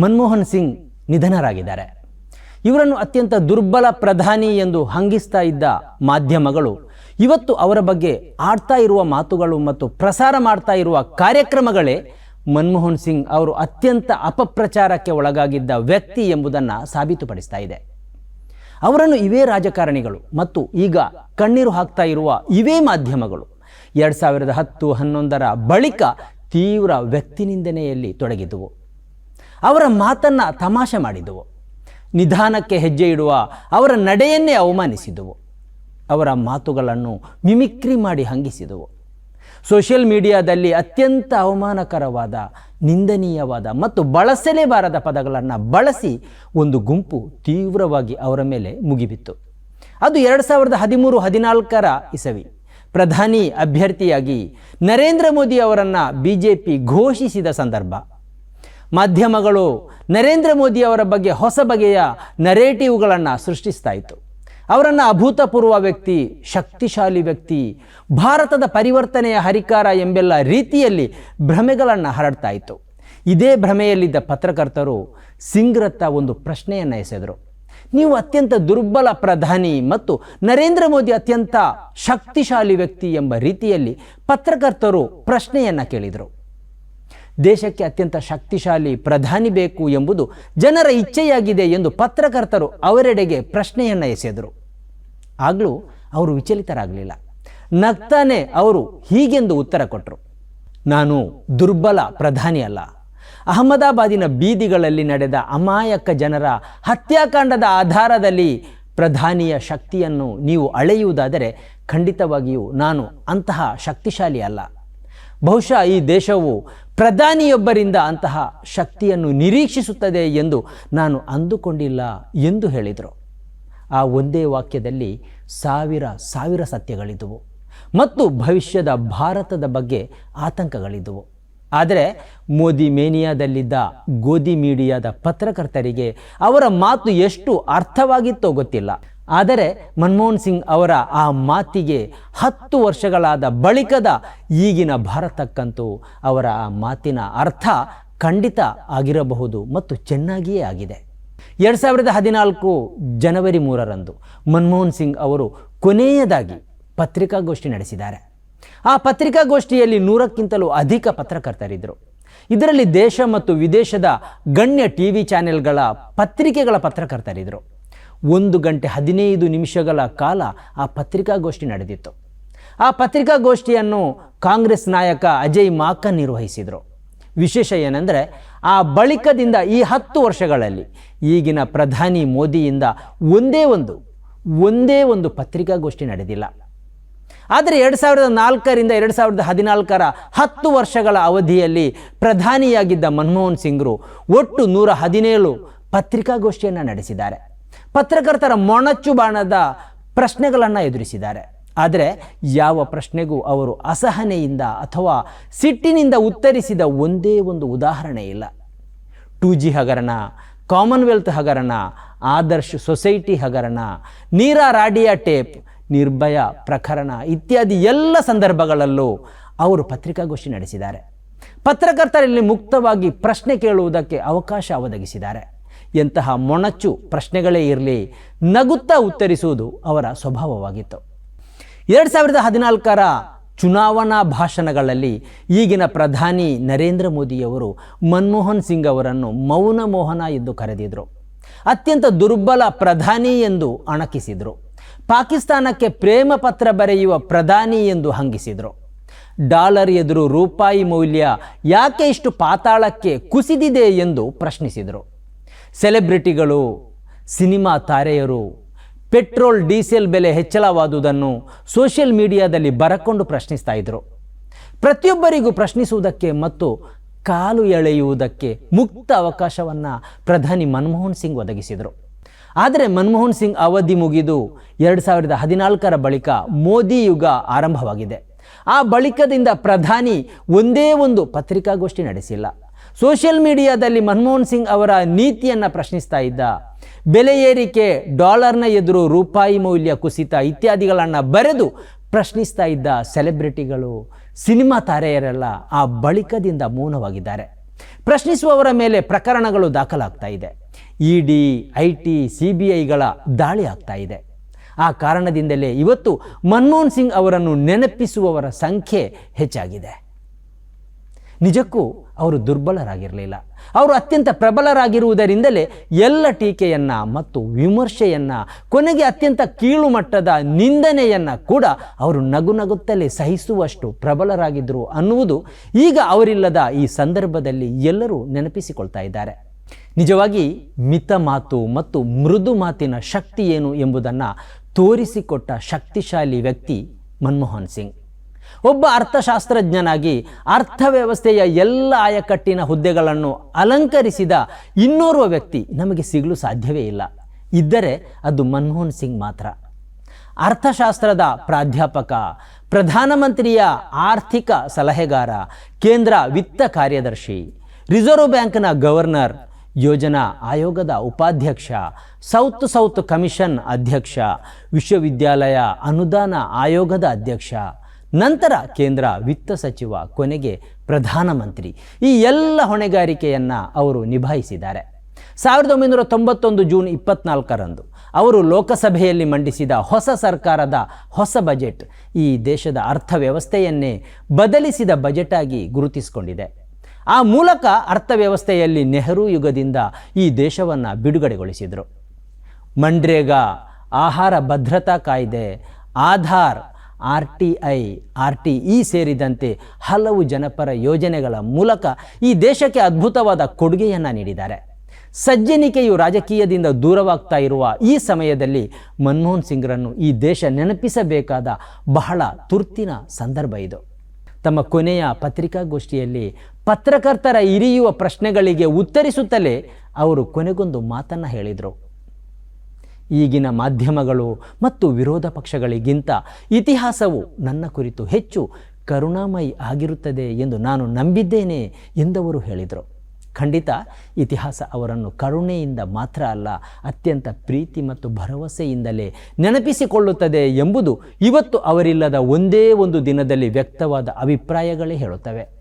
ಮನಮೋಹನ್ ಸಿಂಗ್ ನಿಧನರಾಗಿದ್ದಾರೆ. ಇವರನ್ನು ಅತ್ಯಂತ ದುರ್ಬಲ ಪ್ರಧಾನಿ ಎಂದು ಹಂಗಿಸ್ತಾ ಇದ್ದ ಮಾಧ್ಯಮಗಳು ಇವತ್ತು ಅವರ ಬಗ್ಗೆ ಆಡ್ತಾ ಇರುವ ಮಾತುಗಳು ಮತ್ತು ಪ್ರಸಾರ ಮಾಡ್ತಾ ಇರುವ ಕಾರ್ಯಕ್ರಮಗಳೇ ಮನಮೋಹನ್ ಸಿಂಗ್ ಅವರು ಅತ್ಯಂತ ಅಪಪ್ರಚಾರಕ್ಕೆ ಒಳಗಾಗಿದ್ದ ವ್ಯಕ್ತಿ ಎಂಬುದನ್ನು ಸಾಬೀತುಪಡಿಸ್ತಾ ಇದೆ. ಅವರನ್ನು ಇವೇ ರಾಜಕಾರಣಿಗಳು ಮತ್ತು ಈಗ ಕಣ್ಣೀರು ಹಾಕ್ತಾ ಇರುವ ಇವೇ ಮಾಧ್ಯಮಗಳು ಎರಡು ಸಾವಿರದ ಹತ್ತು ಹನ್ನೊಂದರ ಬಳಿಕ ತೀವ್ರ ವ್ಯಕ್ತಿನಿಂದನೆಯಲ್ಲಿ ತೊಡಗಿದ್ದವು ಅವರ ಮಾತನ್ನು ತಮಾಷೆ ಮಾಡಿದವು. ನಿಧಾನಕ್ಕೆ ಹೆಜ್ಜೆ ಇಡುವ ಅವರ ನಡೆಯನ್ನೇ ಅವಮಾನಿಸಿದವು. ಅವರ ಮಾತುಗಳನ್ನು ಮಿಮಿಕ್ರಿ ಮಾಡಿ ಹಂಗಿಸಿದವು. ಸೋಷಿಯಲ್ ಮೀಡಿಯಾದಲ್ಲಿ ಅತ್ಯಂತ ಅವಮಾನಕರವಾದ, ನಿಂದನೀಯವಾದ ಮತ್ತು ಬಳಸಲೇಬಾರದ ಪದಗಳನ್ನು ಬಳಸಿ ಒಂದು ಗುಂಪು ತೀವ್ರವಾಗಿ ಅವರ ಮೇಲೆ ಮುಗಿಬಿತ್ತು. ಅದು ಎರಡು ಸಾವಿರದ ಹದಿಮೂರು ಹದಿನಾಲ್ಕರ ಇಸವಿ. ಪ್ರಧಾನಿ ಅಭ್ಯರ್ಥಿಯಾಗಿ ನರೇಂದ್ರ ಮೋದಿ ಅವರನ್ನು ಬಿ ಜೆ ಪಿ ಘೋಷಿಸಿದ ಸಂದರ್ಭ. ಮಾಧ್ಯಮಗಳು ನರೇಂದ್ರ ಮೋದಿ ಅವರ ಬಗ್ಗೆ ಹೊಸ ಬಗೆಯ ನರೇಟಿವ್ಗಳನ್ನು ಸೃಷ್ಟಿಸ್ತಾ ಇತ್ತು. ಅವರನ್ನು ಅಭೂತಪೂರ್ವ ವ್ಯಕ್ತಿ, ಶಕ್ತಿಶಾಲಿ ವ್ಯಕ್ತಿ, ಭಾರತದ ಪರಿವರ್ತನೆಯ ಹರಿಕಾರ ಎಂಬೆಲ್ಲ ರೀತಿಯಲ್ಲಿ ಭ್ರಮೆಗಳನ್ನು ಹರಡ್ತಾ ಇತ್ತು. ಇದೇ ಭ್ರಮೆಯಲ್ಲಿದ್ದ ಪತ್ರಕರ್ತರು ಸಿಂಗ್ರತ್ತ ಒಂದು ಪ್ರಶ್ನೆಯನ್ನು ಎಸೆದರು. ನೀವು ಅತ್ಯಂತ ದುರ್ಬಲ ಪ್ರಧಾನಿ ಮತ್ತು ನರೇಂದ್ರ ಮೋದಿ ಅತ್ಯಂತ ಶಕ್ತಿಶಾಲಿ ವ್ಯಕ್ತಿ ಎಂಬ ರೀತಿಯಲ್ಲಿ ಪತ್ರಕರ್ತರು ಪ್ರಶ್ನೆಯನ್ನು ಕೇಳಿದರು. ದೇಶಕ್ಕೆ ಅತ್ಯಂತ ಶಕ್ತಿಶಾಲಿ ಪ್ರಧಾನಿ ಬೇಕು ಎಂಬುದು ಜನರ ಇಚ್ಛೆಯಾಗಿದೆ ಎಂದು ಪತ್ರಕರ್ತರು ಅವರೆಡೆಗೆ ಪ್ರಶ್ನೆಯನ್ನು ಎಸೆದರು. ಆಗಲೂ ಅವರು ವಿಚಲಿತರಾಗಲಿಲ್ಲ. ನಗ್ತಾನೆ ಅವರು ಹೀಗೆಂದು ಉತ್ತರ ಕೊಟ್ಟರು ನಾನು ದುರ್ಬಲ ಪ್ರಧಾನಿ ಅಲ್ಲ. ಅಹಮದಾಬಾದಿನ ಬೀದಿಗಳಲ್ಲಿ ನಡೆದ ಅಮಾಯಕ ಜನರ ಹತ್ಯಾಕಾಂಡದ ಆಧಾರದಲ್ಲಿ ಪ್ರಧಾನಿಯ ಶಕ್ತಿಯನ್ನು ನೀವು ಅಳೆಯುವುದಾದರೆ ಖಂಡಿತವಾಗಿಯೂ ನಾನು ಅಂತಹ ಶಕ್ತಿಶಾಲಿ ಅಲ್ಲ. ಬಹುಶಃ ಈ ದೇಶವು ಪ್ರಧಾನಿಯೊಬ್ಬರಿಂದ ಅಂತಹ ಶಕ್ತಿಯನ್ನು ನಿರೀಕ್ಷಿಸುತ್ತದೆ ಎಂದು ನಾನು ಅಂದುಕೊಂಡಿಲ್ಲ ಎಂದು ಹೇಳಿದರು. ಆ ಒಂದೇ ವಾಕ್ಯದಲ್ಲಿ ಸಾವಿರ ಸಾವಿರ ಸತ್ಯಗಳಿದ್ದವು ಮತ್ತು ಭವಿಷ್ಯದ ಭಾರತದ ಬಗ್ಗೆ ಆತಂಕಗಳಿದ್ದವು. ಆದರೆ ಮೋದಿ ಮೇನಿಯಾದಲ್ಲಿದ್ದ ಗೋಧಿ ಮೀಡಿಯಾದ ಪತ್ರಕರ್ತರಿಗೆ ಅವರ ಮಾತು ಎಷ್ಟು ಅರ್ಥವಾಗಿತ್ತೋ ಗೊತ್ತಿಲ್ಲ. ಆದರೆ ಮನಮೋಹನ್ ಸಿಂಗ್ ಅವರ ಆ ಮಾತಿಗೆ ಹತ್ತು ವರ್ಷಗಳಾದ ಬಳಿಕದ ಈಗಿನ ಭಾರತಕ್ಕಂತೂ ಅವರ ಆ ಮಾತಿನ ಅರ್ಥ ಖಂಡಿತ ಆಗಿರಬಹುದು ಮತ್ತು ಚೆನ್ನಾಗಿಯೇ ಆಗಿದೆ. ಎರಡು ಸಾವಿರದ ಹದಿನಾಲ್ಕು ಜನವರಿ ಮೂರರಂದು ಮನಮೋಹನ್ ಸಿಂಗ್ ಅವರು ಕೊನೆಯದಾಗಿ ಪತ್ರಿಕಾಗೋಷ್ಠಿ ನಡೆಸಿದ್ದಾರೆ. ಆ ಪತ್ರಿಕಾಗೋಷ್ಠಿಯಲ್ಲಿ ನೂರಕ್ಕಿಂತಲೂ ಅಧಿಕ ಪತ್ರಕರ್ತರಿದ್ದರು. ಇದರಲ್ಲಿ ದೇಶ ಮತ್ತು ವಿದೇಶದ ಗಣ್ಯ ಟಿ ವಿ ಚಾನೆಲ್ಗಳ ಪತ್ರಿಕೆಗಳ ಪತ್ರಕರ್ತರಿದ್ದರು. ಒಂದು ಗಂಟೆ ಹದಿನೈದು ನಿಮಿಷಗಳ ಕಾಲ ಆ ಪತ್ರಿಕಾಗೋಷ್ಠಿ ನಡೆದಿತ್ತು. ಆ ಪತ್ರಿಕಾಗೋಷ್ಠಿಯನ್ನು ಕಾಂಗ್ರೆಸ್ ನಾಯಕ ಅಜಯ್ ಮಾಕ ನಿರ್ವಹಿಸಿದರು. ವಿಶೇಷ ಏನೆಂದರೆ, ಆ ಬಳಿಕದಿಂದ ಈ ಹತ್ತು ವರ್ಷಗಳಲ್ಲಿ ಈಗಿನ ಪ್ರಧಾನಿ ಮೋದಿಯಿಂದ ಒಂದೇ ಒಂದು ಒಂದೇ ಒಂದು ಪತ್ರಿಕಾಗೋಷ್ಠಿ ನಡೆದಿಲ್ಲ. ಆದರೆ ಎರಡು ಸಾವಿರದ ನಾಲ್ಕರಿಂದ ಎರಡು ಸಾವಿರದ ಹದಿನಾಲ್ಕರ ಹತ್ತು ವರ್ಷಗಳ ಅವಧಿಯಲ್ಲಿ ಪ್ರಧಾನಿಯಾಗಿದ್ದ ಮನಮೋಹನ್ ಸಿಂಗ್ರು ಒಟ್ಟು ನೂರ ಹದಿನೇಳು ಪತ್ರಿಕಾಗೋಷ್ಠಿಯನ್ನು ನಡೆಸಿದ್ದಾರೆ. ಪತ್ರಕರ್ತರ ಮೊಣಚು ಬಾಣದ ಪ್ರಶ್ನೆಗಳನ್ನು ಎದುರಿಸಿದ್ದಾರೆ. ಆದರೆ ಯಾವ ಪ್ರಶ್ನೆಗೂ ಅವರು ಅಸಹನೆಯಿಂದ ಅಥವಾ ಸಿಟ್ಟಿನಿಂದ ಉತ್ತರಿಸಿದ ಒಂದೇ ಒಂದು ಉದಾಹರಣೆ ಇಲ್ಲ. ಟೂ ಜಿ ಹಗರಣ, ಕಾಮನ್ವೆಲ್ತ್ ಹಗರಣ, ಆದರ್ಶ್ ಸೊಸೈಟಿ ಹಗರಣ, ನೀರಾ ರಾಡಿಯಾ ಟೇಪ್, ನಿರ್ಭಯ ಪ್ರಕರಣ ಇತ್ಯಾದಿ ಎಲ್ಲ ಸಂದರ್ಭಗಳಲ್ಲೂ ಅವರು ಪತ್ರಿಕಾಗೋಷ್ಠಿ ನಡೆಸಿದ್ದಾರೆ. ಪತ್ರಕರ್ತರಲ್ಲಿ ಮುಕ್ತವಾಗಿ ಪ್ರಶ್ನೆ ಕೇಳುವುದಕ್ಕೆ ಅವಕಾಶ ಒದಗಿಸಿದ್ದಾರೆ. ಎಂತಹ ಮೊಣಚು ಪ್ರಶ್ನೆಗಳೇ ಇರಲಿ, ನಗುತ್ತಾ ಉತ್ತರಿಸುವುದು ಅವರ ಸ್ವಭಾವವಾಗಿತ್ತು. ಎರಡು ಸಾವಿರದ ಹದಿನಾಲ್ಕರ ಚುನಾವಣಾ ಭಾಷಣಗಳಲ್ಲಿ ಈಗಿನ ಪ್ರಧಾನಿ ನರೇಂದ್ರ ಮೋದಿಯವರು ಮನಮೋಹನ್ ಸಿಂಗ್ ಅವರನ್ನು ಮೌನ ಮೋಹನ ಎಂದು ಕರೆದಿದ್ದರು ಅತ್ಯಂತ ದುರ್ಬಲ ಪ್ರಧಾನಿ ಎಂದು ಅಣಕಿಸಿದರು. ಪಾಕಿಸ್ತಾನಕ್ಕೆ ಪ್ರೇಮ ಪತ್ರ ಬರೆಯುವ ಪ್ರಧಾನಿ ಎಂದು ಹಂಗಿಸಿದರು. ಡಾಲರ್ ಎದುರು ರೂಪಾಯಿ ಮೌಲ್ಯ ಯಾಕೆ ಇಷ್ಟು ಪಾತಾಳಕ್ಕೆ ಕುಸಿದಿದೆ ಎಂದು ಪ್ರಶ್ನಿಸಿದರು. ಸೆಲೆಬ್ರಿಟಿಗಳು, ಸಿನಿಮಾ ತಾರೆಯರು, ಪೆಟ್ರೋಲ್, ಡೀಸೆಲ್ ಬೆಲೆ ಹೆಚ್ಚಳವಾದುದನ್ನು ಸೋಷಿಯಲ್ ಮೀಡಿಯಾದಲ್ಲಿ ಬರಕೊಂಡು ಪ್ರಶ್ನಿಸ್ತಾ ಇದ್ದರು ಪ್ರತಿಯೊಬ್ಬರಿಗೂ ಪ್ರಶ್ನಿಸುವುದಕ್ಕೆ ಮತ್ತು ಕಾಲು ಎಳೆಯುವುದಕ್ಕೆ ಮುಕ್ತ ಅವಕಾಶವನ್ನು ಪ್ರಧಾನಿ ಮನಮೋಹನ್ ಸಿಂಗ್ ಒದಗಿಸಿದರು. ಆದರೆ ಮನಮೋಹನ್ ಸಿಂಗ್ ಅವಧಿ ಮುಗಿದು ಎರಡು ಸಾವಿರದ ಹದಿನಾಲ್ಕರ ಬಳಿಕ ಮೋದಿ ಯುಗ ಆರಂಭವಾಗಿದೆ. ಆ ಬಳಿಕದಿಂದ ಪ್ರಧಾನಿ ಒಂದೇ ಒಂದು ಪತ್ರಿಕಾಗೋಷ್ಠಿ ನಡೆಸಿಲ್ಲ. ಸೋಷಿಯಲ್ ಮೀಡಿಯಾದಲ್ಲಿ ಮನಮೋಹನ್ ಸಿಂಗ್ ಅವರ ನೀತಿಯನ್ನು ಪ್ರಶ್ನಿಸ್ತಾ ಇದ್ದ. ಬೆಲೆ ಏರಿಕೆ, ಡಾಲರ್ನ ಎದುರು ರೂಪಾಯಿ ಮೌಲ್ಯ ಕುಸಿತ ಇತ್ಯಾದಿಗಳನ್ನು ಬರೆದು ಪ್ರಶ್ನಿಸ್ತಾ ಇದ್ದ ಸೆಲೆಬ್ರಿಟಿಗಳು, ಸಿನಿಮಾ ತಾರೆಯರೆಲ್ಲ ಆ ಬಳಿಕದಿಂದ ಮೌನವಾಗಿದ್ದಾರೆ. ಪ್ರಶ್ನಿಸುವವರ ಮೇಲೆ ಪ್ರಕರಣಗಳು ದಾಖಲಾಗ್ತಾ ಇದೆ. E D I T C B ಐಗಳ ದಾಳಿ ಆಗ್ತಾ ಇದೆ. ಆ ಕಾರಣದಿಂದಲೇ ಇವತ್ತು ಮನಮೋಹನ್ ಸಿಂಗ್ ಅವರನ್ನು ನೆನಪಿಸುವವರ ಸಂಖ್ಯೆ ಹೆಚ್ಚಾಗಿದೆ. ನಿಜಕ್ಕೂ ಅವರು ದುರ್ಬಲರಾಗಿರಲಿಲ್ಲ. ಅವರು ಅತ್ಯಂತ ಪ್ರಬಲರಾಗಿರುವುದರಿಂದಲೇ ಎಲ್ಲ ಟೀಕೆಯನ್ನು ಮತ್ತು ವಿಮರ್ಶೆಯನ್ನು, ಕೊನೆಗೆ ಅತ್ಯಂತ ಕೀಳುಮಟ್ಟದ ನಿಂದನೆಯನ್ನು ಕೂಡ ಅವರು ನಗು ನಗುತ್ತಲೇ ಸಹಿಸುವಷ್ಟು ಪ್ರಬಲರಾಗಿದ್ದರು ಅನ್ನುವುದು ಈಗ ಅವರಿಲ್ಲದ ಈ ಸಂದರ್ಭದಲ್ಲಿ ಎಲ್ಲರೂ ನೆನಪಿಸಿಕೊಳ್ತಾ ಇದ್ದಾರೆ. ನಿಜವಾಗಿ ಮಿತ ಮಾತು ಮತ್ತು ಮೃದು ಮಾತಿನ ಶಕ್ತಿ ಏನು ಎಂಬುದನ್ನು ತೋರಿಸಿಕೊಟ್ಟ ಶಕ್ತಿಶಾಲಿ ವ್ಯಕ್ತಿ ಮನಮೋಹನ್ ಸಿಂಗ್. ಒಬ್ಬ ಅರ್ಥಶಾಸ್ತ್ರಜ್ಞನಾಗಿ ಅರ್ಥವ್ಯವಸ್ಥೆಯ ಎಲ್ಲ ಆಯಕಟ್ಟಿನ ಹುದ್ದೆಗಳನ್ನು ಅಲಂಕರಿಸಿದ ಇನ್ನೋರ್ವ ವ್ಯಕ್ತಿ ನಮಗೆ ಸಿಗಲು ಸಾಧ್ಯವೇ ಇಲ್ಲ. ಇದ್ದರೆ ಅದು ಮನಮೋಹನ್ ಸಿಂಗ್ ಮಾತ್ರ. ಅರ್ಥಶಾಸ್ತ್ರದ ಪ್ರಾಧ್ಯಾಪಕ, ಪ್ರಧಾನಮಂತ್ರಿಯ ಆರ್ಥಿಕ ಸಲಹೆಗಾರ, ಕೇಂದ್ರ ವಿತ್ತ ಕಾರ್ಯದರ್ಶಿ, ರಿಸರ್ವ್ ಬ್ಯಾಂಕ್ನ ಗವರ್ನರ್, ಯೋಜನಾ ಆಯೋಗದ ಉಪಾಧ್ಯಕ್ಷ, ಸೌತ್ ಸೌತ್ ಕಮಿಷನ್ ಅಧ್ಯಕ್ಷ, ವಿಶ್ವವಿದ್ಯಾಲಯ ಅನುದಾನ ಆಯೋಗದ ಅಧ್ಯಕ್ಷ ನಂತರ ಕೇಂದ್ರ ವಿತ್ತ ಸಚಿವ, ಕೊನೆಗೆ ಪ್ರಧಾನಮಂತ್ರಿ ಈ ಎಲ್ಲ ಹೊಣೆಗಾರಿಕೆಯನ್ನು ಅವರು ನಿಭಾಯಿಸಿದ್ದಾರೆ. ಸಾವಿರದ ಒಂಬೈನೂರ ತೊಂಬತ್ತೊಂದು ಜೂನ್ ಇಪ್ಪತ್ನಾಲ್ಕರಂದು ಅವರು ಲೋಕಸಭೆಯಲ್ಲಿ ಮಂಡಿಸಿದ ಹೊಸ ಸರ್ಕಾರದ ಹೊಸ ಬಜೆಟ್ ಈ ದೇಶದ ಅರ್ಥವ್ಯವಸ್ಥೆಯನ್ನೇ ಬದಲಿಸಿದ ಬಜೆಟ್ ಆಗಿ ಗುರುತಿಸಿಕೊಂಡಿದೆ. ಆ ಮೂಲಕ ಅರ್ಥವ್ಯವಸ್ಥೆಯಲ್ಲಿ ನೆಹರು ಯುಗದಿಂದ ಈ ದೇಶವನ್ನು ಬಿಡುಗಡೆಗೊಳಿಸಿದರು. ಮನ್ರೇಗಾ, ಆಹಾರ ಭದ್ರತಾ ಕಾಯ್ದೆ, Aadhaar R T I, R T E ಸೇರಿದಂತೆ ಹಲವು ಜನಪರ ಯೋಜನೆಗಳ ಮೂಲಕ ಈ ದೇಶಕ್ಕೆ ಅದ್ಭುತವಾದ ಕೊಡುಗೆಯನ್ನು ನೀಡಿದ್ದಾರೆ. ಸಜ್ಜನಿಕೆಯು ರಾಜಕೀಯದಿಂದ ದೂರವಾಗ್ತಾ ಇರುವ ಈ ಸಮಯದಲ್ಲಿ ಮನಮೋಹನ್ ಸಿಂಗ್ರನ್ನು ಈ ದೇಶ ನೆನಪಿಸಬೇಕಾದ ಬಹಳ ತುರ್ತಿನ ಸಂದರ್ಭ ಇದು. ತಮ್ಮ ಕೊನೆಯ ಪತ್ರಿಕಾಗೋಷ್ಠಿಯಲ್ಲಿ ಪತ್ರಕರ್ತರ ಇರಿಯುವ ಪ್ರಶ್ನೆಗಳಿಗೆ ಉತ್ತರಿಸುತ್ತಲೇ ಅವರು ಕೊನೆಗೊಂದು ಮಾತನ್ನು ಹೇಳಿದರು. ಈಗಿನ ಮಾಧ್ಯಮಗಳು ಮತ್ತು ವಿರೋಧ ಪಕ್ಷಗಳಿಗಿಂತ ಇತಿಹಾಸವು ನನ್ನ ಕುರಿತು ಹೆಚ್ಚು ಕರುಣಾಮಯಿ ಆಗಿರುತ್ತದೆ ಎಂದು ನಾನು ನಂಬಿದ್ದೇನೆ ಎಂದವರು ಹೇಳಿದರು. ಖಂಡಿತ ಇತಿಹಾಸ ಅವರನ್ನು ಕರುಣೆಯಿಂದ ಮಾತ್ರ ಅಲ್ಲ, ಅತ್ಯಂತ ಪ್ರೀತಿ ಮತ್ತು ಭರವಸೆಯಿಂದಲೇ ನೆನಪಿಸಿಕೊಳ್ಳುತ್ತದೆ ಎಂಬುದು ಇವತ್ತು ಅವರಿಲ್ಲದ ಒಂದೇ ಒಂದು ದಿನದಲ್ಲಿ ವ್ಯಕ್ತವಾದ ಅಭಿಪ್ರಾಯಗಳೇ ಹೇಳುತ್ತವೆ.